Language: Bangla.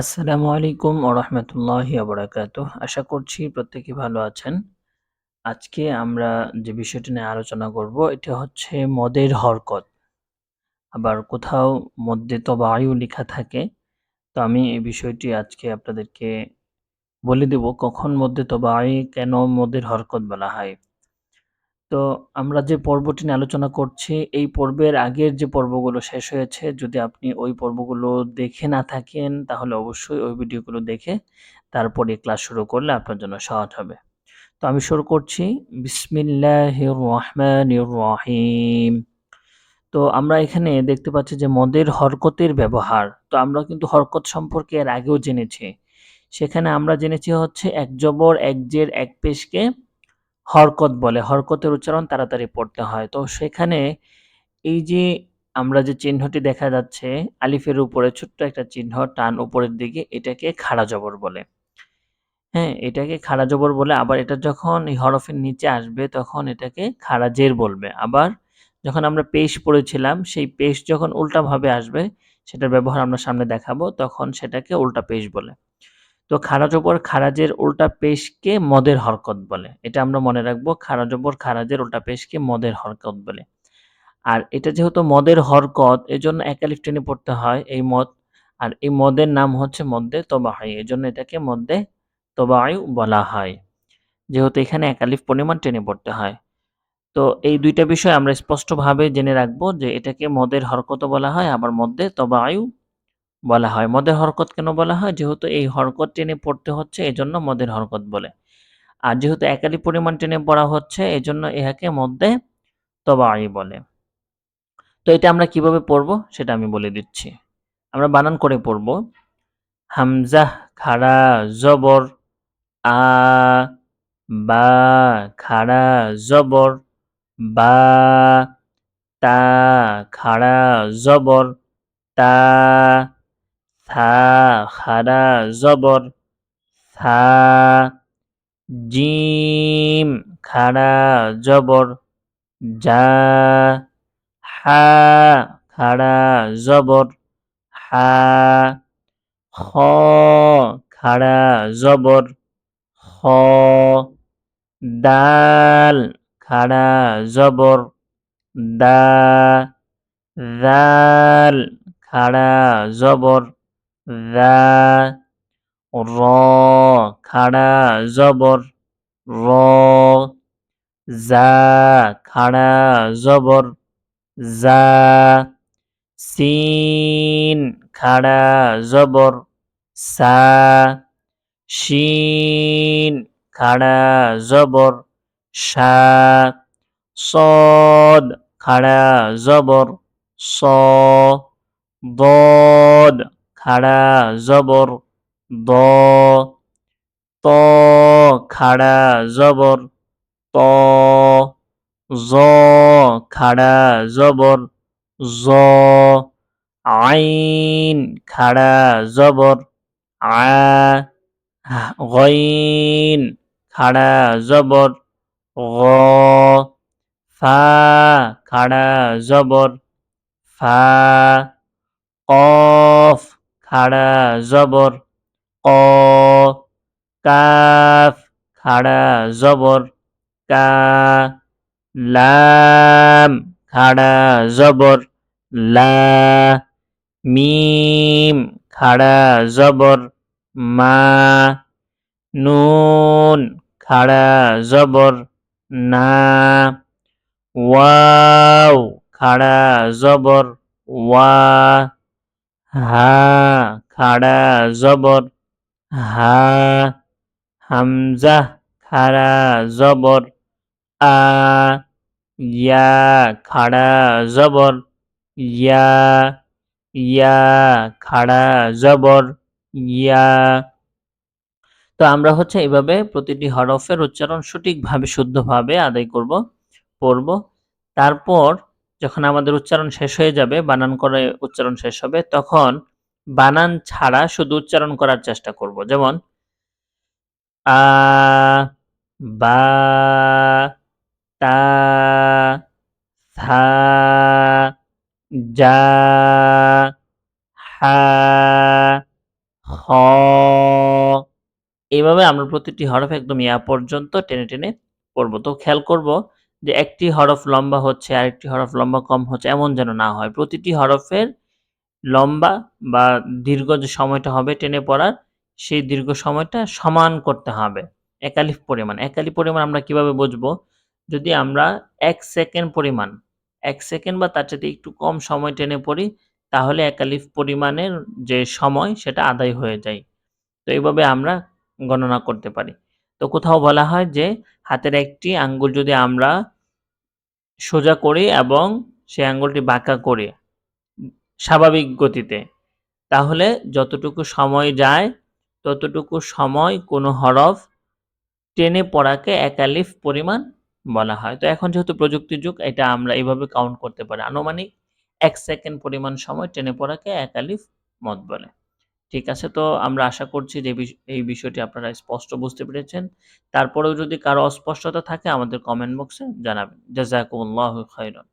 আসসালামু আলাইকুম ওরহমতুল্লাহি আবরাকাতুহ আশা করছি প্রত্যেকে ভালো আছেন। আজকে আমরা যে বিষয়টি নিয়ে আলোচনা করব, এটা হচ্ছে মদের হরকত। আবার কোথাও মধ্যে তবায়ু লেখা থাকে, তো আমি এই বিষয়টি আজকে আপনাদেরকে বলে দেব, কখন মধ্যে তবাই কেন মদের হরকত বলা হয়। তো আমরা যে পর্বটি নিয়ে আলোচনা করছি, এই পর্বের আগের যে পর্বগুলো শেষ হয়েছে, যদি আপনি ওই পর্বগুলো দেখে না থাকেন, তাহলে অবশ্যই ওই ভিডিওগুলো দেখে তারপরে ক্লাস শুরু করলে আপনার জন্য সহজ হবে। তো আমি শুরু করছি। বিসমিল্লাহির রহমানির রহিম। তো আমরা এখানে দেখতে পাচ্ছি যে মদের হরকতের ব্যবহার। তো আমরা কিন্তু হরকত সম্পর্কে এর আগেও জেনেছি। সেখানে আমরা জেনেছি হচ্ছে, এক জবর, এক জের, এক পেশকে হরকত বলে, হরকতের উচ্চারণ তাড়াতাড়ি পড়তে হয়। তো সেখানে এই যে আমরা যে চিহ্নটি দেখা যাচ্ছে, আলিফের উপরে ছোট্ট একটা চিহ্ন, টান উপরের দিকে, এটাকে খাড়া জবর বলে। হ্যাঁ এটাকে খাড়া জবর বলে, আবার এটা যখন এই হরফের নিচে আসবে, তখন এটাকে খাড়া জের বলবে। আবার যখন আমরা পেশ পড়েছিলাম, সেই পেশ যখন উল্টাভাবে আসবে, সেটার ব্যবহার আমরা সামনে দেখাবো, তখন সেটাকে উল্টা পেশ বলে। তো খারাজ ওপর খারাজের উল্টা পেশকে মদের হরকত বলে। এটা আমরা মনে রাখব খারাজ ওপর খারাজের উল্টা পেশকে মদের হরকত বলে। আর এটা যেহেতু মদের হরকত, এজন্য একালিফ টেনে পড়তে হয় এই মদ। আর এই মদের নাম হচ্ছে মদ্যে তবাহাই এজন্য এটাকে মদ্যে তবায়ু বলা হয়। যেহেতু এখানে একালিফ পরিমাণ টেনে পড়তে হয়। তো এই দুইটা বিষয় আমরা স্পষ্টভাবে জেনে রাখব যে এটাকে মদের হরকত বলা হয়, আবার মধ্যে তবায়ু বলা হয়। মদের হরকত কেন বলা হয়? যেহেতু এই হরকত টেনে পড়তে হচ্ছে, এজন্য মদের হরকত বলে। আর যেহেতু একালি পরিমাণ টেনে পড়া হচ্ছে, এজন্য ইহাকে মধ্যে তবাই বলে। তো এটা আমরা কীভাবে পড়ব? সেটা আমি বলে দিচ্ছি। আমরা বানান করে পড়ব। হামজাহ খাড়া, জবর, আ, বা, খাড়া, জবর, বা, তা, খাড়া, জবর, তা থা খাড়া জবর থা জিম খাড়া জবর যা হা খাড়া জবর হা খ খাড়া জবর খ দাল খাড়া জবর দা দাল খাড়া দা র, খাড়া, জবর, র, জা, খাড়া, জবর, জা, সিন, খাড়া, জবর, সা, শিন, খাড়া, জবর শা সদ, খাড়া, জবর, স, দদ। খাড়া, জবর, দ, ত, খাড়া, জবর, ত, জ, খাড়া, জবর, জ, আইন, খাড়া, জবর, আ, গইন, খাড়া, জবর, গ, ফা, খাড়া, জবর, ফা, কফ। খাড়া, জবর, ক, কাফ, খাড়া, জবর, কা, লাম, খাড়া, জবর, লা, মিম, খাড়া, জবর, মা, নুন, খাড়া, জবর, না, ওয়াও, খাড়া, জবর, ওয়া হা, খাড়া, জবর। হা, হামজা, খাড়া, জবর। আ, ইয়া, খাড়া, জবর। ইয়া ইয়া, খাড়া, জবর। ইয়া। তো আমরা হচ্ছে এভাবে প্রতিটি হরফের উচ্চারণ সঠিকভাবে, শুদ্ধভাবে আদায় করব, পড়ব। তারপর যখন আমাদের উচ্চারণ শেষ হয়ে যাবে বানান করে উচ্চারণ শেষ হবে তখন বানান ছাড়া শুধু উচ্চারণ করার চেষ্টা করব যেমন আ বা তা থা যা হা হ এভাবে আমরা প্রতিটি হরফ একদম ইয়া পর্যন্ত টেনে, টেনে পড়ব। তো খেয়াল করব যে একটি হরফ লম্বা হচ্ছে, আরেকটি হরফ লম্বা কম হচ্ছে এমন যেন না হয়। প্রতিটি হরফের লম্বা বা দীর্ঘ যে সময়টা হবে টেনে পড়ার, সেই দীর্ঘ সময়টা সমান করতে হবে। একালিফ পরিমাণ। একালি পরিমাণ আমরা কীভাবে বুঝব? যদি আমরা এক সেকেন্ড পরিমাণ, এক সেকেন্ড বা তার চাইতে একটু কম সময় টেনে পড়ি, তাহলে একালিফ পরিমাণের যে সময় সেটা আদায় হয়ে যায়। তো এইভাবে আমরা গণনা করতে পারি। তো কোথাও বলা হয় যে হাতের একটি আঙ্গুল যদি আমরা সোজা করি এবং সেই আঙ্গুলটি বাঁকা করি স্বাভাবিক গতিতে, তাহলে যতটুকু সময় যায় ততটুকু সময় কোনো হরফ টেনে পড়াকে একালিফ পরিমাণ বলা হয়। তো এখন যেহেতু প্রযুক্তির যুগ এটা আমরা এভাবে কাউন্ট করতে পারি। আনুমানিক ১ সেকেন্ড পরিমাণ সময় টেনে পড়াকে একালিফ মদ বলে। ঠিক আছে? তো আমরা আশা করছি যে এই বিষয়টি আপনারা স্পষ্ট বুঝতে পেরেছেন। তারপরেও যদি কারও অস্পষ্টতা থাকে আমাদের কমেন্ট বক্সে জানাবেন। জাজাকুমুল্লাহ খাইরান।